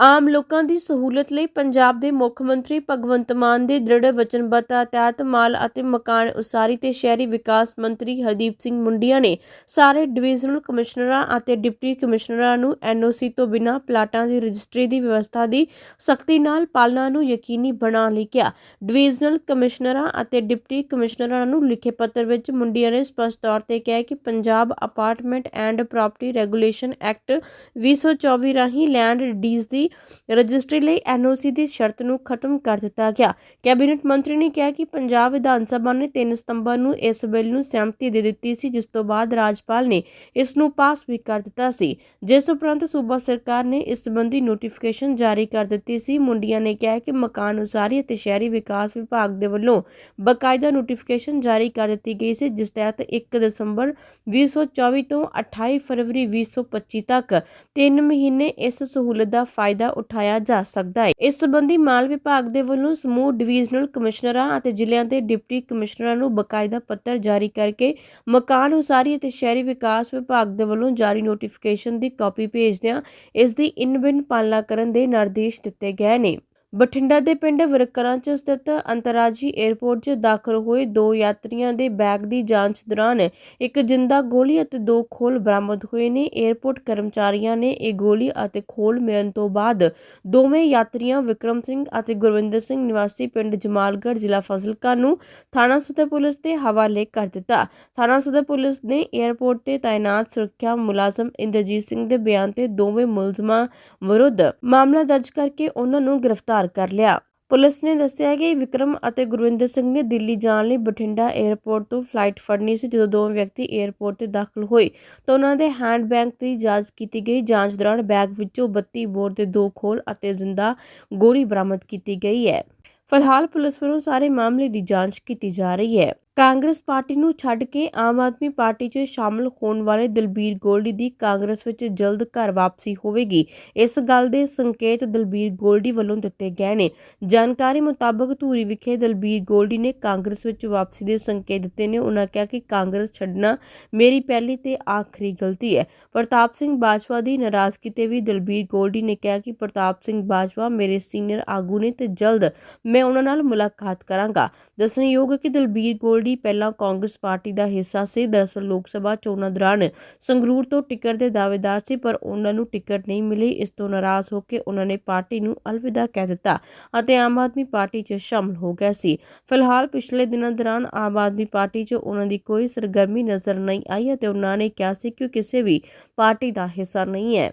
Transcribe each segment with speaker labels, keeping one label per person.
Speaker 1: ਆਮ ਲੋਕਾਂ ਦੀ ਸਹੂਲਤ ਲਈ ਪੰਜਾਬ ਦੇ ਮੁੱਖ ਮੰਤਰੀ ਭਗਵੰਤ ਮਾਨ ਦੇ ਦ੍ਰਿੜ ਵਚਨਬੱਧਤਾ ਤਹਿਤ ਮਾਲ ਅਤੇ ਮਕਾਨ ਉਸਾਰੀ ਤੇ ਸ਼ਹਿਰੀ ਵਿਕਾਸ ਮੰਤਰੀ ਹਰਦੀਪ ਸਿੰਘ ਮੁੰਡੀਆਂ ਨੇ ਸਾਰੇ ਡਿਵੀਜ਼ਨਲ ਕਮਿਸ਼ਨਰਾਂ ਅਤੇ ਡਿਪਟੀ ਕਮਿਸ਼ਨਰਾਂ ਨੂੰ ਐਨਓਸੀ ਤੋਂ ਬਿਨਾਂ ਪਲਾਟਾਂ ਦੀ ਰਜਿਸਟਰੀ ਦੀ ਵਿਵਸਥਾ ਦੀ ਸਖਤੀ ਨਾਲ ਪਾਲਣਾ ਨੂੰ ਯਕੀਨੀ ਬਣਾਉਣ ਲਈ ਕਿਹਾ। ਡਿਵੀਜ਼ਨਲ ਕਮਿਸ਼ਨਰਾਂ ਅਤੇ ਡਿਪਟੀ ਕਮਿਸ਼ਨਰਾਂ ਨੂੰ ਲਿਖੇ ਪੱਤਰ ਵਿੱਚ ਮੁੰਡੀਆਂ ਨੇ ਸਪਸ਼ਟ ਤੌਰ ਤੇ ਕਿਹਾ ਕਿ Punjab apartment and property regulation act 2024 ਰਾਹੀਂ ਲੈਂਡ ਡੀਜ਼ ਦੀ ਰਜਿਸਟਰੀ ਲਈ ਐਨਓਸੀ ਦੀ ਸ਼ਰਤ ਨੂੰ ਖਤਮ ਕਰ ਦਿੱਤਾ ਗਿਆ। ਕੈਬਨਿਟ ਮੰਤਰੀ ਨੇ ਕਿਹਾ ਕਿ ਪੰਜਾਬ ਵਿਧਾਨ ਸਭਾ ਨੇ 3 ਸਤੰਬਰ ਨੂੰ ਇਸ ਬਿੱਲ ਨੂੰ ਸਹਿਮਤੀ ਦੇ ਦਿੱਤੀ ਸੀ, ਜਿਸ ਤੋਂ ਬਾਅਦ ਰਾਜਪਾਲ ਨੇ ਇਸ ਨੂੰ ਪਾਸ ਵੀ ਕਰ ਦਿੱਤਾ ਸੀ। ਜਿਸ ਉਪਰੰਤ ਸੂਬਾ ਸਰਕਾਰ ਨੇ ਇਸ ਸੰਬੰਧੀ ਨੋਟੀਫਿਕੇਸ਼ਨ ਜਾਰੀ ਕਰ ਦਿੱਤੀ ਸੀ। ਮੁੰਡੀਆਂ ਨੇ ਕਿਹਾ ਕਿ ਮਕਾਨ ਉਸਾਰੀ ਅਤੇ ਸ਼ਹਿਰੀ ਵਿਕਾਸ ਵਿਭਾਗ ਦੇ ਵੱਲੋਂ ਬਕਾਇਦਾ ਨੋਟੀਫਿਕੇਸ਼ਨ ਜਾਰੀ ਕਰ ਦਿੱਤੀ ਗਈ ਸੀ, ਜਿਸ ਤਹਿਤ 1 ਦਸੰਬਰ 2024 ਤੋਂ 28 ਫਰਵਰੀ 2025 ਤੱਕ 3 ਮਹੀਨੇ ਇਸ ਸਹੂਲਤ ਦਾ ਫਾਇਦਾ ਉਠਾਇਆ ਜਾ ਸਕਦਾ ਹੈ। ਇਸ ਸੰਬੰਧੀ ਮਾਲ ਵਿਭਾਗ ਦੇ ਵੱਲੋਂ ਸਮੂਹ ਡਿਵੀਜ਼ਨਲ ਕਮਿਸ਼ਨਰਾਂ ਅਤੇ ਜ਼ਿਲ੍ਹਿਆਂ ਦੇ ਡਿਪਟੀ ਕਮਿਸ਼ਨਰਾਂ ਨੂੰ ਬਕਾਇਦਾ ਪੱਤਰ ਜਾਰੀ ਕਰਕੇ ਮਕਾਨ ਉਸਾਰੀ ਅਤੇ ਸ਼ਹਿਰੀ ਵਿਕਾਸ ਵਿਭਾਗ ਦੇ ਵੱਲੋਂ ਜਾਰੀ ਨੋਟੀਫਿਕੇਸ਼ਨ ਦੀ ਕਾਪੀ ਭੇਜਦਿਆਂ ਇਸ ਦੀ ਇਨਬਿਨ ਪਾਲਣਾ ਕਰਨ ਦੇ ਨਿਰਦੇਸ਼ ਦਿੱਤੇ ਗਏ ਨੇ। ਬਠਿੰਡਾ ਦੇ ਪਿੰਡ ਵਰਕਰਾਂ 'ਚ ਸਥਿਤ ਅੰਤਰਰਾਜੀ 에ਅਰਪੋਰਟ 'ਚ ਦਾਖਲ ਹੋਏ ਦੋ ਯਾਤਰੀਆਂ ਦੇ ਬੈਗ ਦੀ ਜਾਂਚ ਦੌਰਾਨ ਇੱਕ ਜਿੰਦਾ ਗੋਲੀ ਅਤੇ ਦੋ ਖੋਲ ਬਰਾਮਦ ਹੋਏ ਨੇ। 에ਅਰਪੋਰਟ ਕਰਮਚਾਰੀਆਂ ਨੇ ਇਹ ਗੋਲੀ ਅਤੇ ਖੋਲ ਮਿਲਣ ਤੋਂ ਬਾਅਦ ਦੋਵੇਂ ਯਾਤਰੀਆਂ ਵਿਕਰਮ ਸਿੰਘ ਅਤੇ ਗੁਰਵਿੰਦਰ ਸਿੰਘ ਨਿਵਾਸੀ ਪਿੰਡ ਜਮਾਲਗੜ ਜ਼ਿਲ੍ਹਾ ਫਾਜ਼ਿਲਕਾ ਨੂੰ ਥਾਣਾ ਸਦਰ ਪੁਲਿਸ ਦੇ ਹਵਾਲੇ ਕਰ ਦਿੱਤਾ। ਥਾਣਾ ਸਦਰ ਪੁਲਿਸ ਨੇ 에ਅਰਪੋਰਟ ਤੇ ਤਾਇਨਾਤ ਸੁਰੱਖਿਆ ਮੁਲਾਜ਼ਮ ਇੰਦਰਜੀਤ ਸਿੰਘ ਦੇ ਬਿਆਨ ਤੇ ਦੋਵੇਂ ਮੁਲਜ਼ਮਾਂ ਵਿਰੁੱਧ ਮਾਮਲਾ ਦਰਜ ਕਰਕੇ ਉਹਨਾਂ ਨੂੰ ਗ੍ਰਿਫਤਾਰ ਕਰ ਲਿਆ। ਪੁਲਿਸ ਨੇ ਦੱਸਿਆ ਕਿ ਵਿਕਰਮ ਅਤੇ ਗੁਰਵਿੰਦਰ ਸਿੰਘ ਨੇ ਦਿੱਲੀ ਜਾਣ ਲਈ ਬਠਿੰਡਾ 에ਅਰਪੋਰਟ ਤੋਂ ਫਲਾਈਟ ਫੜਨੀ ਸੀ ਜਦੋਂ ਦੋਵੇਂ ਵਿਅਕਤੀ 에ਅਰਪੋਰਟ ਤੇ ਦਾਖਲ ਹੋਏ। ਤਾਂ ਉਹਨਾਂ ਦੇ ਹੈਂਡਬੈਗ ਦੀ ਜਾਂਚ ਕੀਤੀ ਗਈ। ਜਾਂਚ ਦੌਰਾਨ ਬੈਗ ਵਿੱਚੋਂ 32 ਬੋਰ ਦੇ ਦੋ ਖੋਲ ਅਤੇ ਜ਼ਿੰਦਾ ਗੋਲੀ ਬਰਾਮਦ ਕੀਤੀ ਗਈ ਹੈ। ਫਿਲਹਾਲ ਪੁਲਿਸ ਵੱਲੋਂ ਸਾਰੇ ਮਾਮਲੇ ਦੀ ਜਾਂਚ ਕੀਤੀ ਜਾ ਰਹੀ ਹੈ। ਕਾਂਗਰਸ ਪਾਰਟੀ ਨੂੰ ਛੱਡ ਕੇ ਆਮ ਆਦਮੀ ਪਾਰਟੀ 'ਚ ਸ਼ਾਮਲ ਹੋਣ ਵਾਲੇ ਦਲਬੀਰ ਗੋਲਡੀ ਦੀ ਕਾਂਗਰਸ ਵਿੱਚ ਜਲਦ ਘਰ ਵਾਪਸੀ ਹੋਵੇਗੀ। ਇਸ ਗੱਲ ਦੇ ਸੰਕੇਤ ਦਲਬੀਰ ਗੋਲਡੀ ਵੱਲੋਂ ਦਿੱਤੇ ਗਏ ਨੇ। ਜਾਣਕਾਰੀ ਮੁਤਾਬਕ ਧੂਰੀ ਵਿਖੇ ਦਲਬੀਰ ਗੋਲਡੀ ਨੇ ਕਾਂਗਰਸ ਵਿੱਚ ਵਾਪਸੀ ਦੇ ਸੰਕੇਤ ਦਿੱਤੇ ਨੇ। ਉਹਨਾਂ ਕਿਹਾ ਕਿ ਕਾਂਗਰਸ ਛੱਡਣਾ ਮੇਰੀ ਪਹਿਲੀ ਤੇ ਆਖਰੀ ਗਲਤੀ ਹੈ। ਪ੍ਰਤਾਪ ਸਿੰਘ ਬਾਜਵਾ ਦੀ ਨਾਰਾਜ਼ਗੀ ਤੇ ਵੀ ਦਲਬੀਰ ਗੋਲਡੀ ਨੇ ਕਿਹਾ ਕਿ ਪ੍ਰਤਾਪ ਸਿੰਘ ਬਾਜਵਾ ਮੇਰੇ ਸੀਨੀਅਰ ਆਗੂ ਨੇ ਤੇ ਜਲਦ ਮੈਂ ਉਹਨਾਂ ਨਾਲ ਮੁਲਾਕਾਤ ਕਰਾਂਗਾ। ਦੱਸਣਯੋਗ ਹੈ ਕਿ ਦਲਬੀਰ ਗੋਲਡੀ ਪਹਿਲਾਂ ਕਾਂਗਰਸ ਪਾਰਟੀ ਦਾ ਹਿੱਸਾ ਸੀ। ਦਰਅਸਲ ਲੋਕ ਸਭਾ ਚੋਣਾਂ ਦੌਰਾਨ ਸੰਗਰੂਰ ਤੋਂ ਟਿਕਟ ਦੇ ਦਾਅਵੇਦਾਰ ਸੀ, ਪਰ ਉਹਨਾਂ ਨੂੰ ਟਿਕਟ ਨਹੀਂ ਮਿਲੀ। ਇਸ ਤੋਂ ਨਾਰਾਜ਼ ਹੋ ਕੇ ਉਹਨਾਂ ਨੇ ਪਾਰਟੀ ਨੂੰ ਅਲਵਿਦਾ ਕਹਿ ਦਿੱਤਾ ਅਤੇ ਆਮ ਆਦਮੀ ਪਾਰਟੀ 'ਚ ਸ਼ਾਮਲ ਹੋ ਗਿਆ ਸੀ। ਫਿਲਹਾਲ ਪਿਛਲੇ ਦਿਨਾਂ ਦੌਰਾਨ ਆਮ ਆਦਮੀ ਪਾਰਟੀ 'ਚ ਉਹਨਾਂ ਦੀ ਕੋਈ ਸਰਗਰਮੀ ਨਜ਼ਰ ਨਹੀਂ ਆਈ ਅਤੇ ਉਹਨਾਂ ਨੇ ਕਿਹਾ ਸੀ ਕਿ ਕਿਸੇ ਵੀ ਪਾਰਟੀ ਦਾ ਹਿੱਸਾ ਨਹੀਂ ਹੈ।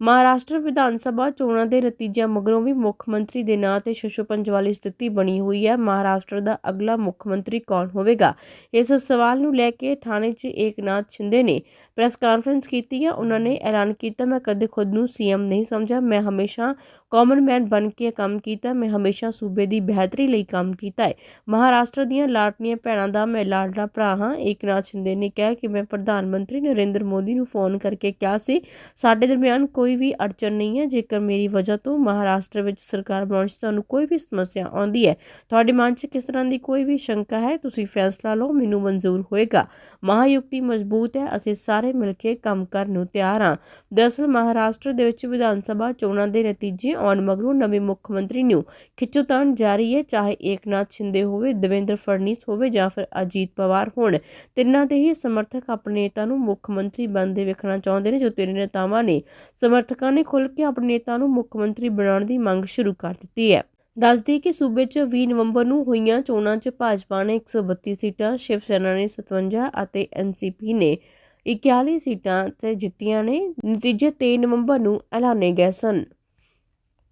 Speaker 1: ਮਹਾਰਾਸ਼ਟਰ ਵਿਧਾਨ ਸਭਾ ਚੋਣਾਂ ਦੇ ਨਤੀਜਿਆਂ ਮਗਰੋਂ ਵੀ ਮੁੱਖ ਮੰਤਰੀ ਦੇ ਨਾਂ ਤੇ ਸ਼ਸ਼ੋਪੰਜ ਵਾਲੀ ਸਥਿਤੀ ਬਣੀ ਹੋਈ ਹੈ। ਮਹਾਰਾਸ਼ਟਰ ਦਾ ਅਗਲਾ ਮੁੱਖ ਮੰਤਰੀ ਕੌਣ ਹੋਵੇਗਾ? ਇਸ ਸਵਾਲ ਨੂੰ ਲੈ ਕੇ ਥਾਣੇ 'ਚ ਏਕਨਾਥ ਸ਼ਿੰਦੇ ਨੇ ਪ੍ਰੈਸ ਕਾਨਫਰੰਸ ਕੀਤੀ ਹੈ। ਉਹਨਾਂ ਨੇ ਐਲਾਨ ਕੀਤਾ, ਮੈਂ ਕਦੇ ਖੁਦ ਨੂੰ ਸੀਐਮ ਨਹੀਂ ਸਮਝਿਆ। ਮੈਂ ਹਮੇਸ਼ਾ ਕਾਮਨ ਮੈਨ ਬਣ ਕੇ ਕੰਮ ਕੀਤਾ ਮੈਂ ਹਮੇਸ਼ਾ ਸੂਬੇ ਦੀ ਬਿਹਤਰੀ ਲਈ ਕੰਮ ਕੀਤਾ ਹੈ। ਮਹਾਰਾਸ਼ਟਰ ਦੀਆਂ ਲਾਟਨੀਆਂ ਭੈਣਾਂ ਦਾ ਮੈਂ ਲਾਡਲਾ ਭਰਾ ਹਾਂ। ਏਕਨਾਥ ਸ਼ਿੰਦੇ ਨੇ ਕਿਹਾ ਕਿ ਮੈਂ ਪ੍ਰਧਾਨ ਮੰਤਰੀ ਨਰਿੰਦਰ ਮੋਦੀ ਨੂੰ ਫੋਨ ਕਰਕੇ ਕਿਹਾ ਸੀ, ਸਾਡੇ ਦਰਮਿਆਨ ਕੋਈ ਵੀ ਅੜਚਨ ਨਹੀਂ ਹੈ। ਜੇਕਰ ਮੇਰੀ ਵਜ੍ਹਾ ਤੋਂ ਮਹਾਰਾਸ਼ਟਰ ਵਿੱਚ ਸਰਕਾਰ ਬਣਾਉਣ 'ਚ ਤੁਹਾਨੂੰ ਕੋਈ ਵੀ ਸਮੱਸਿਆ ਆਉਂਦੀ ਹੈ, ਤੁਹਾਡੇ ਮਨ 'ਚ ਕਿਸ ਤਰ੍ਹਾਂ ਦੀ ਕੋਈ ਵੀ ਸ਼ੰਕਾ ਹੈ, ਤੁਸੀਂ ਫੈਸਲਾ ਲਓ, ਮੈਨੂੰ ਮਨਜ਼ੂਰ ਹੋਏਗਾ। ਮਹਾਯੁਕਤੀ ਮਜ਼ਬੂਤ ਹੈ, ਅਸੀਂ ਸਾਰੇ ਮਿਲ ਕੇ ਕੰਮ ਕਰਨ ਨੂੰ ਤਿਆਰ ਹਾਂ। ਦਰਅਸਲ, ਮਹਾਰਾਸ਼ਟਰ ਦੇ ਵਿੱਚ ਵਿਧਾਨ ਸਭਾ ਚੋਣਾਂ ਦੇ ਨਤੀਜੇ ਆਉਣ ਮਗਰੋਂ ਨਵੇਂ ਮੁੱਖ ਮੰਤਰੀ ਨੂੰ ਖਿੱਚੋਤਾਣ ਜਾਰੀ ਹੈ। ਚਾਹੇ ਏਕਨਾਥ ਸ਼ਿੰਦੇ ਹੋਵੇ, ਦੇਵੇਂਦਰ ਫੜਨੀਸ ਹੋਵੇ ਜਾਂ ਫਿਰ ਅਜੀਤ ਪਵਾਰ ਹੋਣ, ਤਿੰਨਾਂ ਦੇ ਹੀ ਸਮਰਥਕ ਆਪਣੇ ਨੇਤਾ ਨੂੰ ਮੁੱਖ ਮੰਤਰੀ ਬਣਦੇ ਵੇਖਣਾ ਚਾਹੁੰਦੇ ਨੇ, ਜੋ ਤਿੰਨ ਨੇਤਾਵਾਂ ਨੇ। ਸਮਰਥਕਾਂ ਨੇ ਖੁੱਲ੍ਹ ਕੇ ਆਪਣੇ ਨੇਤਾ ਨੂੰ ਮੁੱਖ ਮੰਤਰੀ ਬਣਾਉਣ ਦੀ ਮੰਗ ਸ਼ੁਰੂ ਕਰ ਦਿੱਤੀ ਹੈ। ਦੱਸਦੀ ਕਿ ਸੂਬੇ 'ਚ 20 ਨਵੰਬਰ ਨੂੰ ਹੋਈਆਂ ਚੋਣਾਂ 'ਚ ਭਾਜਪਾ ਨੇ 132 ਸੀਟਾਂ, ਸ਼ਿਵ ਸੈਨਾ ਨੇ 57 ਅਤੇ ਐਨਸੀਪੀ ਨੇ 41 ਸੀਟਾਂ ਤੇ ਜਿੱਤੀਆਂ ਨੇ। ਨਤੀਜੇ 23 ਨਵੰਬਰ ਨੂੰ ਐਲਾਨੇ ਗਏ ਸਨ।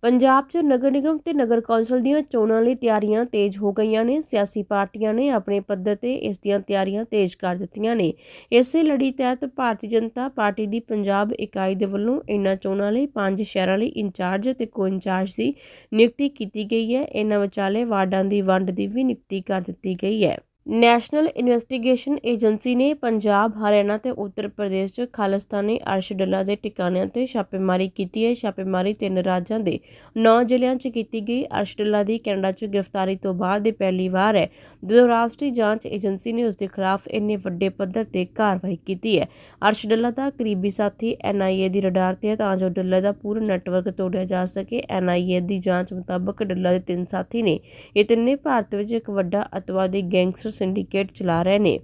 Speaker 1: ਪੰਜਾਬ 'ਚ ਨਗਰ ਨਿਗਮ ਤੇ ਨਗਰ ਕੌਂਸਲ ਦੀਆਂ ਚੋਣਾਂ ਲਈ ਤਿਆਰੀਆਂ ਤੇਜ਼ ਹੋ ਗਈਆਂ ਨੇ। ਸਿਆਸੀ ਪਾਰਟੀਆਂ ਨੇ ਆਪਣੇ ਪੱਧਰ ਤੇ ਇਸ ਦੀਆਂ ਤਿਆਰੀਆਂ ਤੇਜ਼ ਕਰ ਦਿੱਤੀਆਂ ਨੇ। ਇਸੇ ਲੜੀ ਤਹਿਤ ਭਾਰਤੀ ਜਨਤਾ ਪਾਰਟੀ ਦੀ ਪੰਜਾਬ ਇਕਾਈ ਦੇ ਵੱਲੋਂ ਇਨ੍ਹਾਂ ਚੋਣਾਂ ਲਈ ਪੰਜ ਸ਼ਹਿਰਾਂ ਲਈ ਇੰਚਾਰਜ ਤੇ ਕੋ ਇੰਚਾਰਜ ਦੀ ਨਿਯੁਕਤੀ ਕੀਤੀ ਗਈ ਹੈ। ਇਨ੍ਹਾਂ ਵਿਚਾਲੇ ਵਾਰਡਾਂ ਦੀ ਵੰਡ ਦੀ ਵੀ ਨਿਯੁਕਤੀ ਕਰ ਦਿੱਤੀ ਗਈ ਹੈ। ਨੈਸ਼ਨਲ ਇਨਵੈਸਟੀਗੇਸ਼ਨ ਏਜੰਸੀ ਨੇ ਪੰਜਾਬ, ਹਰਿਆਣਾ ਤੇ ਉੱਤਰ ਪ੍ਰਦੇਸ਼ 'ਚ ਖਾਲਿਸਤਾਨੀ ਅਰਸ਼ਡਲਾ ਦੇ ਟਿਕਾਣਿਆਂ ਤੇ ਛਾਪੇਮਾਰੀ ਕੀਤੀ ਹੈ। ਛਾਪੇਮਾਰੀ ਤਿੰਨ ਰਾਜਾਂ ਦੇ 9 ਜ਼ਿਲ੍ਹਿਆਂ 'ਚ ਕੀਤੀ ਗਈ। ਅਰਸ਼ਡਲਾ ਦੀ ਕੈਨੇਡਾ 'ਚ ਗ੍ਰਿਫਤਾਰੀ ਤੋਂ ਬਾਅਦ ਇਹ ਪਹਿਲੀ ਵਾਰ ਹੈ। ਜਦੋਂ ਰਾਸ਼ਟਰੀ ਜਾਂਚ ਏਜੰਸੀ ਨੇ ਉਸ ਦੇ ਖਿਲਾਫ ਇੰਨੇ ਵੱਡੇ ਪੱਧਰ ਤੇ ਕਾਰਵਾਈ ਕੀਤੀ ਹੈ। ਅਰਸ਼ਡਲਾ ਦਾ ਕਰੀਬੀ ਸਾਥੀ ਐਨਆਈਏ ਦੀ ਰਡਾਰ ਤੇ ਹੈ, ਤਾਂ ਜੋ ਡੱਲਾ ਦਾ ਪੂਰਾ ਨੈਟਵਰਕ ਤੋੜਿਆ ਜਾ ਸਕੇ। ਐਨਆਈਏ ਦੀ ਜਾਂਚ ਮੁਤਾਬਕ ਡੱਲਾ ਦੇ ਤਿੰਨ ਸਾਥੀ ਨੇ। ਇਹ ਤਿੰਨੇ ਭਾਰਤ ਵਿੱਚ ਇੱਕ ਵੱਡਾ ਅਤਵਾਦੀ ਗੈਂਗਸਟਰ ਸਿੰਡੀਕੇਟ ਚਲਾ ਰਹੇ ਨੇ।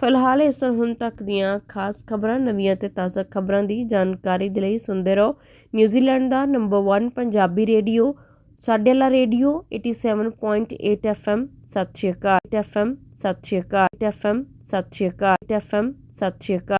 Speaker 1: ਫਿਲਹਾਲ ਇਸ ਤਰ੍ਹਾਂ ਹੁਣ ਤੱਕ ਦੀਆਂ ਖਾਸ ਖਬਰਾਂ, ਨਵੀਆਂ ਤੇ ਤਾਜ਼ਾ ਖਬਰਾਂ ਦੀ ਜਾਣਕਾਰੀ ਦੇ ਲਈ ਸੁਣਦੇ ਰਹੋ। ਨਿਊਜ਼ੀਲੈਂਡ ਦਾ ਨੰਬਰ 1 ਪੰਜਾਬੀ ਰੇਡੀਓ, ਸਾਡੇ ਵਾਲਾ ਰੇਡੀਓ 87.8 FM ਸਤਿ ਸ਼੍ਰੀ ਅਕਾਲ। FM ਸਤਿ ਸ਼੍ਰੀ ਅਕਾਲ। FM ਸਤਿ ਸ਼੍ਰੀ ਅਕਾਲ। FM ਸਤਿ ਸ਼੍ਰੀ ਅਕਾਲ।